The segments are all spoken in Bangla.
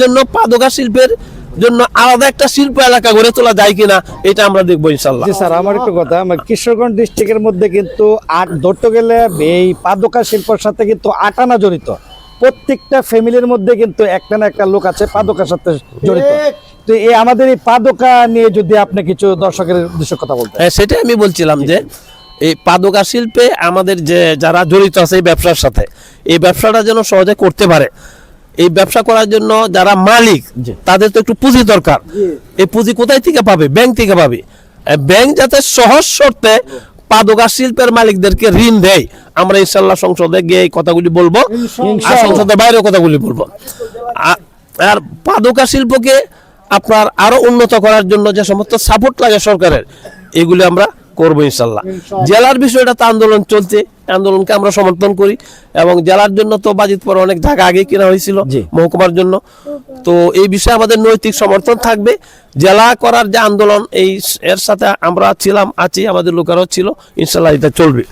জন্য পাদকা শিল্পের জন্য আলাদা একটা শিল্প এলাকা গড়ে তোলা যায় কিনা এটা আমরা দেখব ইনশাল্লাহ স্যার আমার একটু কথা কিশোরগঞ্জ ডিস্ট্রিক্টের মধ্যে কিন্তু আট ধরতে গেলে এই পাদকা শিল্পের সাথে কিন্তু আটানা জড়িত। প্রত্যেকটা ফ্যামিলির মধ্যে কিন্তু একটা না একটা লোক আছে পাদকার সাথে জড়িত। তো এই আমাদের এই পাদকা নিয়ে যদি আপনি কিছু দর্শকের উদ্দেশ্যে কথা বলতেন। হ্যাঁ সেটাই আমি বলছিলাম যে এই পাদকা শিল্পে আমাদের যে যারা জড়িত আছে এই ব্যবসার সাথে এই ব্যবসাটা যেন সহজে করতে পারে। এই ব্যবসা করার জন্য যারা মালিক। তাদের তো একটু পুঁজি দরকার। এই পুঁজি কোথায় থেকে পাবে? ব্যাংক থেকে পাবে। ব্যাংক যাতে সহজ শর্তে পাদকা শিল্পের মালিকদেরকে ঋণ দেয়। আমরা ইনশাল্লাহ সংসদে গিয়ে এই কথাগুলি বলব। আর। সংসদের বাইরেও কথাগুলি বলব। আর পাদকা শিল্পকে আপনার আরও উন্নত করার জন্য যে সমস্ত সাপোর্ট লাগে সরকারের এগুলি আমরা করব ইনশাল্লাহ জেলার বিষয়টা তো আন্দোলন চলছে। আন্দোলনকে আমরা সমর্থন করি এবং জেলার জন্য তো বাজিত পরে অনেক জায়গা আগে কেনা হয়েছিল। মহকুমার জন্য। তো এই বিষয়ে আমাদের নৈতিক সমর্থন থাকবে। জেলা করার যে আন্দোলন এই এর সাথে আমরা ছিলাম আছি আমাদের লোকেরাও ছিল ইনশাল্লাহ এটা চলবে।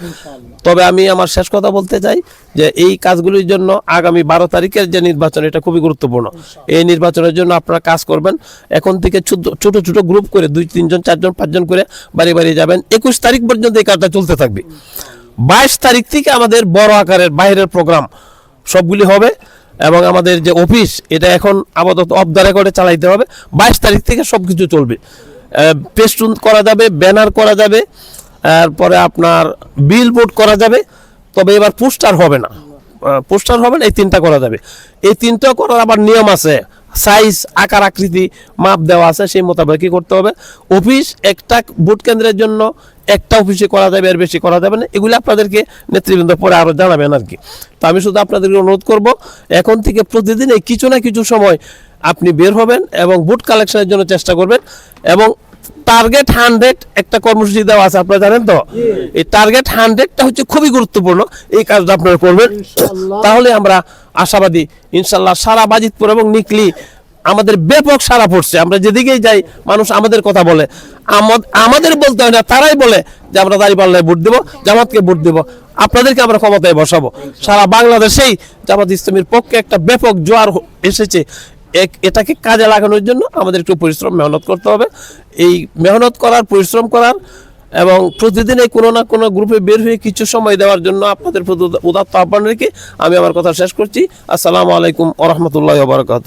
তবে আমি আমার শেষ কথা বলতে চাই যে এই কাজগুলির জন্য আগামী বারো তারিখের যে নির্বাচন এটা খুবই গুরুত্বপূর্ণ। এই নির্বাচনের জন্য আপনারা কাজ করবেন। এখন থেকে ছোট- ছোট ছোট গ্রুপ করে দুই তিনজন চারজন পাঁচজন করে বাড়ি বাড়ি যাবেন। একুশ তারিখ পর্যন্ত এই কাজটা চলতে থাকবে। বাইশ তারিখ থেকে আমাদের বড় আকারের বাইরের প্রোগ্রাম সবগুলি হবে এবং আমাদের যে অফিস, এটা এখন আপাতত অফ দ্য রেকর্ডে চালাইতে হবে। বাইশ তারিখ থেকে সব কিছু চলবে পেস্টুন করা যাবে ব্যানার করা যাবে, তারপরে আপনার বিল বোর্ড করা যাবে, তবে এবার পোস্টার হবে না। পোস্টার হবে না, এই তিনটা করা যাবে। এই তিনটা করার আবার নিয়ম আছে। সাইজ আকার আকৃতি মাপ দেওয়া আছে সেই মোতাবেকই করতে হবে? অফিস একটা ভোট কেন্দ্রের জন্য একটা অফিসে করা যাবে এর বেশি করা যাবে না। এগুলি আপনাদেরকে নেতৃবৃন্দ পরে আরও জানাবেন আর কি তো আমি শুধু আপনাদেরকে অনুরোধ করব এখন থেকে প্রতিদিন এই কিছু না কিছু সময় আপনি বের হবেন এবং ভোট কালেকশনের জন্য চেষ্টা করবেন এবং টার্গেট হান্ড্রেড একটা কর্মসূচি দেওয়া আছে আপনারা জানেন তো? এই টার্গেট হান্ড্রেডটা হচ্ছে খুবই গুরুত্বপূর্ণ এই কাজটা আপনারা করবেন। তাহলে আমরা আশাবাদী ইনশাল্লাহ সারা বাজিতপুর এবং নিকলি আমাদের ব্যাপক সারা পড়ছে। আমরা যেদিকেই যাই, মানুষ আমাদের কথা বলে। আমদ- আমাদের বলতে হয় না, তারাই বলে যে আমরা দাঁড়িপাল্লায় ভোট দেবো, জামাতকে ভোট দেবো। আপনাদেরকে আমরা ক্ষমতায় বসাবো। সারা বাংলাদেশেই জামাত ইসলামের পক্ষে একটা ব্যাপক জোয়ার এসেছে। এক- এটাকে কাজে লাগানোর জন্য আমাদের একটু পরিশ্রম, মেহনত করতে হবে। এই মেহনত করার, পরিশ্রম করার এবং প্রতিদিন কোনো না কোনো গ্রুপে বের হয়ে কিছু সময় দেওয়ার জন্য আপনাদের প্রতি উদাত্ত আহ্বান রেখে আমি আমার কথা শেষ করছি। আসসালামু আলাইকুম ওরহমতুল্লাহ বারকাত